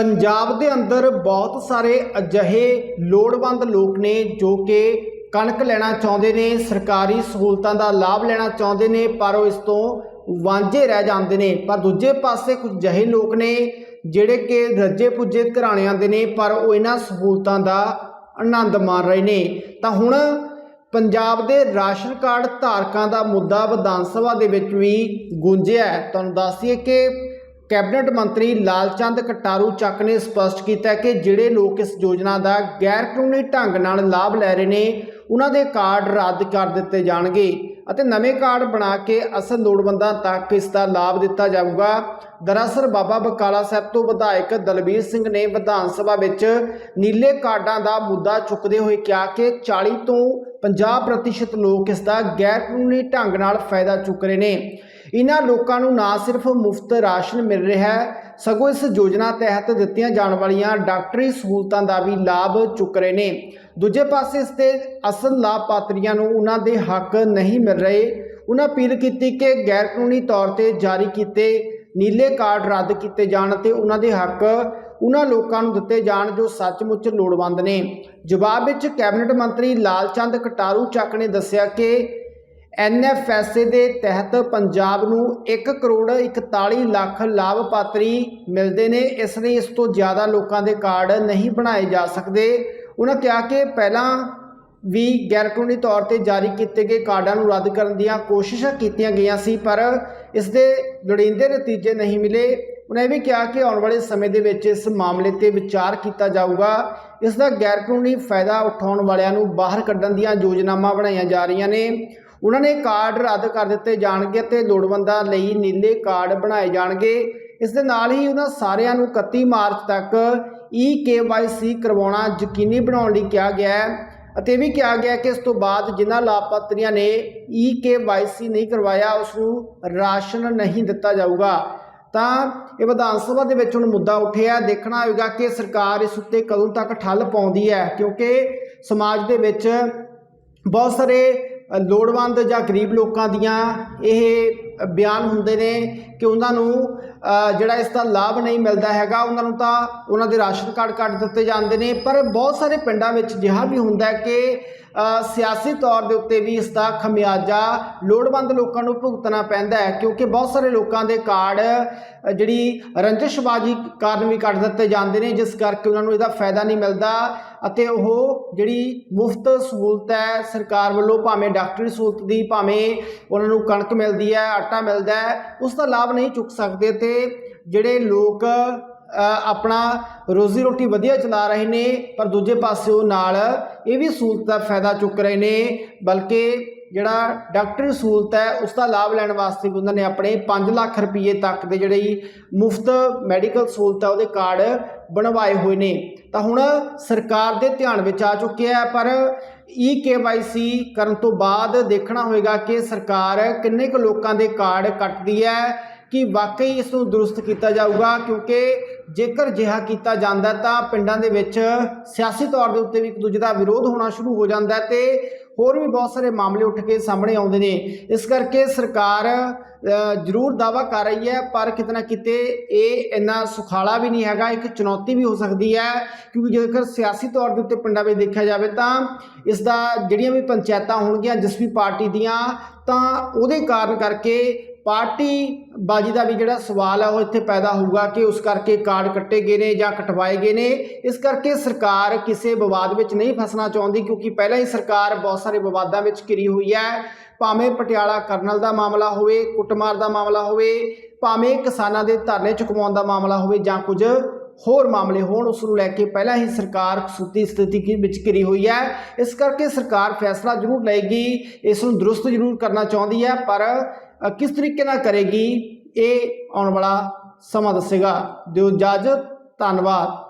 ਪੰਜਾਬ ਦੇ ਅੰਦਰ ਬਹੁਤ ਸਾਰੇ ਅਜਿਹੇ ਲੋੜਵੰਦ ਲੋਕ ਨੇ ਜੋ ਕਿ ਕਣਕ ਲੈਣਾ ਚਾਹੁੰਦੇ ਨੇ, ਸਰਕਾਰੀ ਸਹੂਲਤਾਂ ਦਾ ਲਾਭ ਲੈਣਾ ਚਾਹੁੰਦੇ ਨੇ, ਪਰ ਉਹ ਇਸ ਤੋਂ ਵਾਂਝੇ ਰਹਿ ਜਾਂਦੇ ਨੇ। ਪਰ ਦੂਜੇ ਪਾਸੇ ਕੁਝ ਅਜਿਹੇ ਲੋਕ ਨੇ ਜਿਹੜੇ ਕਿ ਰੱਜੇ ਪੁੱਜੇ ਘਰਾਣਿਆਂ ਦੇ ਨੇ, ਪਰ ਉਹ ਇਹਨਾਂ ਸਹੂਲਤਾਂ ਦਾ ਆਨੰਦ ਮਾਣ ਰਹੇ ਨੇ। ਤਾਂ ਹੁਣ ਪੰਜਾਬ ਦੇ ਰਾਸ਼ਨ ਕਾਰਡ ਧਾਰਕਾਂ ਦਾ ਮੁੱਦਾ ਵਿਧਾਨ ਸਭਾ ਦੇ ਵਿੱਚ ਵੀ ਗੂੰਜਿਆ ਹੈ। ਤੁਹਾਨੂੰ ਦੱਸੀਏ ਕਿ ਕੈਬਨਿਟ ਮੰਤਰੀ ਲਾਲਚੰਦ ਕਟਾਰੂ ਚੱਕ ਨੇ ਸਪਸ਼ਟ ਕੀਤਾ ਕਿ ਜਿਹੜੇ ਲੋਕ ਇਸ ਯੋਜਨਾ ਦਾ ਗੈਰ ਕਾਨੂੰਨੀ ਢੰਗ ਨਾਲ ਲਾਭ ਲੈ ਰਹੇ ਨੇ, ਉਹਨਾਂ ਦੇ ਕਾਰਡ ਰੱਦ ਕਰ ਦਿੱਤੇ ਜਾਣਗੇ ਅਤੇ ਨਵੇਂ ਕਾਰਡ ਬਣਾ ਕੇ ਅਸਲ ਲੋੜਵੰਦਾਂ ਤੱਕ ਇਸ ਦਾ ਲਾਭ ਦਿੱਤਾ ਜਾਊਗਾ। ਦਰਅਸਲ ਬਾਬਾ ਬਕਾਲਾ ਸਾਹਿਬ ਤੋਂ ਵਿਧਾਇਕ ਦਲਬੀਰ ਸਿੰਘ ਨੇ ਵਿਧਾਨ ਸਭਾ ਵਿੱਚ ਨੀਲੇ ਕਾਰਡਾਂ ਦਾ ਮੁੱਦਾ ਚੁੱਕਦੇ ਹੋਏ ਕਿਹਾ ਕਿ 40 ਤੋਂ 50% ਲੋਕ ਇਸ ਦਾ ਗੈਰ ਕਾਨੂੰਨੀ ਢੰਗ ਨਾਲ ਫਾਇਦਾ ਚੁੱਕ ਰਹੇ ਨੇ। ਇਹਨਾਂ ਲੋਕਾਂ ਨੂੰ ਨਾ ਸਿਰਫ ਮੁਫਤ ਰਾਸ਼ਨ ਮਿਲ ਰਿਹਾ ਹੈ, ਸਗੋਂ ਇਸ ਯੋਜਨਾ ਤਹਿਤ ਦਿੱਤੀਆਂ ਜਾਣ ਵਾਲੀਆਂ ਡਾਕਟਰੀ ਸਹੂਲਤਾਂ ਦਾ ਵੀ ਲਾਭ ਚੁੱਕ ਰਹੇ ਨੇ। ਦੂਜੇ ਪਾਸੇ ਇਸ ਦੇ ਅਸਲ ਲਾਭਪਾਤਰੀਆਂ ਨੂੰ ਉਹਨਾਂ ਦੇ ਹੱਕ ਨਹੀਂ ਮਿਲ ਰਹੇ। ਉਹਨਾਂ ਅਪੀਲ ਕੀਤੀ ਕਿ ਗੈਰ ਕਾਨੂੰਨੀ ਤੌਰ ਤੇ ਜਾਰੀ ਕੀਤੇ, ਨੀਲੇ ਕਾਰਡ ਰੱਦ ਕੀਤੇ ਜਾਣ ਤੇ ਉਹਨਾਂ ਦੇ ਹੱਕ ਉਹਨਾਂ ਲੋਕਾਂ ਨੂੰ ਦਿੱਤੇ ਜਾਣ ਜੋ ਸੱਚਮੁੱਚ ਲੋੜਵੰਦ ਨੇ। ਜਵਾਬ ਵਿੱਚ ਕੈਬਨਿਟ ਮੰਤਰੀ ਲਾਲਚੰਦ ਕਟਾਰੂ ਚੱਕ ਨੇ ਦੱਸਿਆ ਕਿ ਐਨਐਫਐਸਏ ਦੇ ਤਹਿਤ ਪੰਜਾਬ ਨੂੰ 1 ਕਰੋੜ 41 ਲੱਖ ਲਾਭਪਾਤਰੀ ਮਿਲਦੇ ਨੇ। ਇਸ ਲਈ ਇਸ ਤੋਂ ਜ਼ਿਆਦਾ ਲੋਕਾਂ ਦੇ ਕਾਰਡ ਨਹੀਂ ਬਣਾਏ ਜਾ ਸਕਦੇ। ਉਹਨਾਂ ਕਿਹਾ ਕਿ ਪਹਿਲਾਂ ਵੀ ਗੈਰਕਾਨੂੰਨੀ ਤੌਰ ਤੇ ਜਾਰੀ ਕੀਤੇ ਗਏ ਕਾਰਡਾਂ ਨੂੰ ਰੱਦ ਕਰਨ ਦੀਆਂ ਕੋਸ਼ਿਸ਼ਾਂ ਕੀਤੀਆਂ ਗਈਆਂ ਸੀ, ਪਰ ਇਸ ਦੇ ਲੋੜੀਂਦੇ ਨਤੀਜੇ ਨਹੀਂ ਮਿਲੇ। ਉਹਨਾਂ ਇਹ ਵੀ ਕਿਹਾ ਕਿ ਆਉਣ ਵਾਲੇ ਸਮੇਂ ਦੇ ਵਿੱਚ ਇਸ ਮਾਮਲੇ ਤੇ ਵਿਚਾਰ ਕੀਤਾ ਜਾਊਗਾ। ਇਸ ਦਾ ਗੈਰਕਾਨੂੰਨੀ ਫਾਇਦਾ ਉਠਾਉਣ ਵਾਲਿਆਂ ਨੂੰ ਬਾਹਰ ਕੱਢਣ ਦੀਆਂ ਯੋਜਨਾਵਾਂ ਬਣਾਈਆਂ ਜਾ ਰਹੀਆਂ ਨੇ। ਉਹਨਾਂ ਨੇ ਕਾਰਡ ਰੱਦ ਕਰ ਦਿੱਤੇ ਜਾਣਗੇ ਤੇ ਲੋੜਵੰਦਾਂ ਲਈ ਨੀਲੇ ਕਾਰਡ ਬਣਾਏ ਜਾਣਗੇ। ਇਸ ਦੇ ਨਾਲ ਹੀ ਉਹਨਾਂ ਸਾਰਿਆਂ ਨੂੰ 31 ਮਾਰਚ ਤੱਕ ਈ ਕਰਵਾਉਣਾ ਯਕੀਨੀ ਬਣਾਉਣ ਲਈ ਕਿਹਾ ਗਿਆ ਹੈ ਅਤੇ ਇਹ ਵੀ ਕਿਹਾ ਗਿਆ ਕਿ ਇਸ ਤੋਂ ਬਾਅਦ ਜਿਨ੍ਹਾਂ ਲਾਭਪਾਤਰੀਆਂ ਨੇ ਈ ਨਹੀਂ ਕਰਵਾਇਆ ਉਸ ਨੂੰ ਰਾਸ਼ਨ ਨਹੀਂ ਦਿੱਤਾ ਜਾਊਗਾ। ਤਾਂ ਇਹ ਵਿਧਾਨ ਸਭਾ ਦੇ ਵਿੱਚ ਹੁਣ ਮੁੱਦਾ ਉੱਠਿਆ, ਦੇਖਣਾ ਹੋਵੇਗਾ ਕਿ ਸਰਕਾਰ ਇਸ ਉੱਤੇ ਕਦੋਂ ਤੱਕ ਠੱਲ ਪਾਉਂਦੀ ਹੈ, ਕਿਉਂਕਿ ਸਮਾਜ ਦੇ ਵਿੱਚ ਬਹੁਤ ਸਾਰੇ ਲੋੜਵੰਦ ਜਾਂ ਗਰੀਬ ਲੋਕਾਂ ਦੀਆਂ ਇਹ ਬਿਆਨ ਹੁੰਦੇ ਨੇ ਕਿ ਉਹਨਾਂ ਨੂੰ ਜਿਹੜਾ ਇਸ ਦਾ ਲਾਭ ਨਹੀਂ ਮਿਲਦਾ ਹੈਗਾ, ਉਹਨਾਂ ਨੂੰ ਤਾਂ ਉਹਨਾਂ ਦੇ ਰਾਸ਼ਨ ਕਾਰਡ ਕੱਟ ਦਿੱਤੇ ਜਾਂਦੇ ਨੇ। ਪਰ ਬਹੁਤ ਸਾਰੇ ਪਿੰਡਾਂ ਵਿੱਚ ਅਜਿਹਾ ਵੀ ਹੁੰਦਾ ਕਿ ਸਿਆਸੀ ਤੌਰ ਦੇ ਉੱਤੇ ਵੀ ਇਸ ਦਾ ਖਮਿਆਜਾ ਲੋੜਵੰਦ ਲੋਕਾਂ ਨੂੰ ਭੁਗਤਣਾ ਪੈਂਦਾ ਹੈ, ਕਿਉਂਕਿ ਬਹੁਤ ਸਾਰੇ ਲੋਕਾਂ ਦੇ ਕਾਰਡ ਜਿਹੜੀ ਰੰਜਿਸ਼ਬਾਜੀ ਕਾਰਨ ਵੀ ਕੱਟ ਦਿੱਤੇ ਜਾਂਦੇ ਨੇ, ਜਿਸ ਕਰਕੇ ਉਹਨਾਂ ਨੂੰ ਇਹਦਾ ਫਾਇਦਾ ਨਹੀਂ ਮਿਲਦਾ। ਅਤੇ ਉਹ ਜਿਹੜੀ ਮੁਫਤ ਸਹੂਲਤ ਹੈ, ਸਰਕਾਰ ਵੱਲੋਂ ਭਾਵੇਂ ਡਾਕਟਰੀ ਸਹੂਲਤ ਦੀ, ਭਾਵੇਂ ਉਹਨਾਂ ਨੂੰ ਕਣਕ ਮਿਲਦੀ ਹੈ, ਆਟਾ ਮਿਲਦਾ ਹੈ, ਉਸ ਦਾ ਲਾਭ ਨਹੀਂ ਚੁੱਕ ਸਕਦੇ। ਤੇ ਜਿਹੜੇ ਲੋਕ ਆਪਣਾ ਰੋਜ਼ੀ ਰੋਟੀ ਵਧੀਆ ਚਲਾ ਰਹੇ ਨੇ, ਪਰ ਦੂਜੇ ਪਾਸੇ ਉਹ ਨਾਲ ਇਹ ਵੀ ਸਹੂਲਤ ਦਾ ਫਾਇਦਾ ਚੁੱਕ ਰਹੇ ਨੇ, ਬਲਕਿ ਜਿਹੜਾ ਡਾਕਟਰੀ ਸਹੂਲਤ ਹੈ ਉਸ ਦਾ ਲਾਭ ਲੈਣ ਵਾਸਤੇ ਵੀ ਉਹਨਾਂ ਨੇ ਆਪਣੇ 5 ਲੱਖ ਰੁਪਏ ਤੱਕ ਦੇ ਜਿਹੜੀ ਮੁਫਤ ਮੈਡੀਕਲ ਸਹੂਲਤ ਹੈ, ਉਹਦੇ ਕਾਰਡ ਬਣਵਾਏ ਹੋਏ ਨੇ। ਤਾਂ ਹੁਣ ਸਰਕਾਰ ਦੇ ਧਿਆਨ ਵਿੱਚ ਆ ਚੁੱਕਿਆ ਹੈ, ਪਰ ਈ ਕਰਨ ਤੋਂ ਬਾਅਦ ਦੇਖਣਾ ਹੋਏਗਾ ਕਿ ਸਰਕਾਰ ਕਿੰਨੇ ਕੁ ਲੋਕਾਂ ਦੇ ਕਾਰਡ ਕੱਟਦੀ ਹੈ ਕਿ ਵਾਕਈ ਇਸ ਨੂੰ ਦਰੁਸਤ ਕੀਤਾ ਜਾਊਗਾ, ਕਿਉਂਕਿ ਜੇਕਰ ਜਿਹਾ ਕੀਤਾ ਜਾਂਦਾ ਤਾਂ ਪਿੰਡਾਂ ਦੇ ਵਿੱਚ ਸਿਆਸੀ ਤੌਰ ਦੇ ਉੱਤੇ ਵੀ ਇੱਕ ਦੂਜੇ ਦਾ ਵਿਰੋਧ ਹੋਣਾ ਸ਼ੁਰੂ ਹੋ ਜਾਂਦਾ ਹੈ ਤੇ ਹੋਰ ਵੀ ਬਹੁਤ ਸਾਰੇ ਮਾਮਲੇ ਉੱਠ ਕੇ ਸਾਹਮਣੇ ਆਉਂਦੇ ਨੇ। ਇਸ ਕਰਕੇ ਸਰਕਾਰ ਜ਼ਰੂਰ ਦਾਵਾ ਕਰ ਰਹੀ ਹੈ, ਪਰ ਕਿਤੇ ਨਾ ਕਿਤੇ ਇਹ ਇੰਨਾ ਸੁਖਾਲਾ ਵੀ ਨਹੀਂ ਹੈਗਾ, ਇੱਕ ਚੁਣੌਤੀ ਵੀ ਹੋ ਸਕਦੀ ਹੈ, ਕਿਉਂਕਿ ਜੇਕਰ ਸਿਆਸੀ ਤੌਰ ਦੇ ਉੱਤੇ ਪਿੰਡਾਂ ਵਿੱਚ ਦੇਖਿਆ ਜਾਵੇ ਤਾਂ ਇਸ ਦਾ ਜਿਹੜੀਆਂ ਵੀ ਪੰਚਾਇਤਾਂ ਹੋਣਗੀਆਂ ਜਿਸ ਵੀ ਪਾਰਟੀ ਦੀਆਂ, ਤਾਂ ਉਹਦੇ ਕਾਰਨ ਕਰਕੇ ਪਾਰਟੀ ਬਾਜੀ ਦਾ ਵੀ ਜਿਹੜਾ ਸਵਾਲ ਹੈ ਉਹ ਇੱਥੇ ਪੈਦਾ ਹੋਊਗਾ ਕਿ ਉਸ ਕਰਕੇ ਕਾਰਡ ਕੱਟੇ ਗਏ ਨੇ ਜਾਂ ਕਟਵਾਏ ਗਏ ਨੇ। ਇਸ ਕਰਕੇ ਸਰਕਾਰ ਕਿਸੇ ਵਿਵਾਦ ਵਿੱਚ ਨਹੀਂ ਫਸਣਾ ਚਾਹੁੰਦੀ, ਕਿਉਂਕਿ ਪਹਿਲਾਂ ਹੀ ਸਰਕਾਰ ਬਹੁਤ ਸਾਰੇ ਵਿਵਾਦਾਂ ਵਿੱਚ ਘਿਰੀ ਹੋਈ ਹੈ। ਭਾਵੇਂ ਪਟਿਆਲਾ ਕਰਨਲ ਦਾ ਮਾਮਲਾ ਹੋਵੇ, ਕੁੱਟਮਾਰ ਦਾ ਮਾਮਲਾ ਹੋਵੇ, ਭਾਵੇਂ ਕਿਸਾਨਾਂ ਦੇ ਧਰਨੇ ਚੁਕਵਾਉਣ ਦਾ ਮਾਮਲਾ ਹੋਵੇ ਜਾਂ ਕੁਝ ਹੋਰ ਮਾਮਲੇ ਹੋਣ, ਉਸ ਨੂੰ ਲੈ ਕੇ ਪਹਿਲਾਂ ਹੀ ਸਰਕਾਰ ਖਸੂਤੀ ਸਥਿਤੀ ਕੀ- ਵਿੱਚ ਘਿਰੀ ਹੋਈ ਹੈ। ਇਸ ਕਰਕੇ ਸਰਕਾਰ ਫੈਸਲਾ ਜ਼ਰੂਰ ਲਏਗੀ, ਇਸ ਨੂੰ ਦਰੁਸਤ ਜ਼ਰੂਰ ਕਰਨਾ ਚਾਹੁੰਦੀ ਹੈ, ਪਰ ਕਿਸ ਤਰੀਕੇ ਨਾਲ ਕਰੇਗੀ ਇਹ ਆਉਣ ਵਾਲਾ ਸਮਾਂ ਦੱਸੇਗਾ। ਦਿਓ ਇਜਾਜ਼ਤ ਧੰਨਵਾਦ।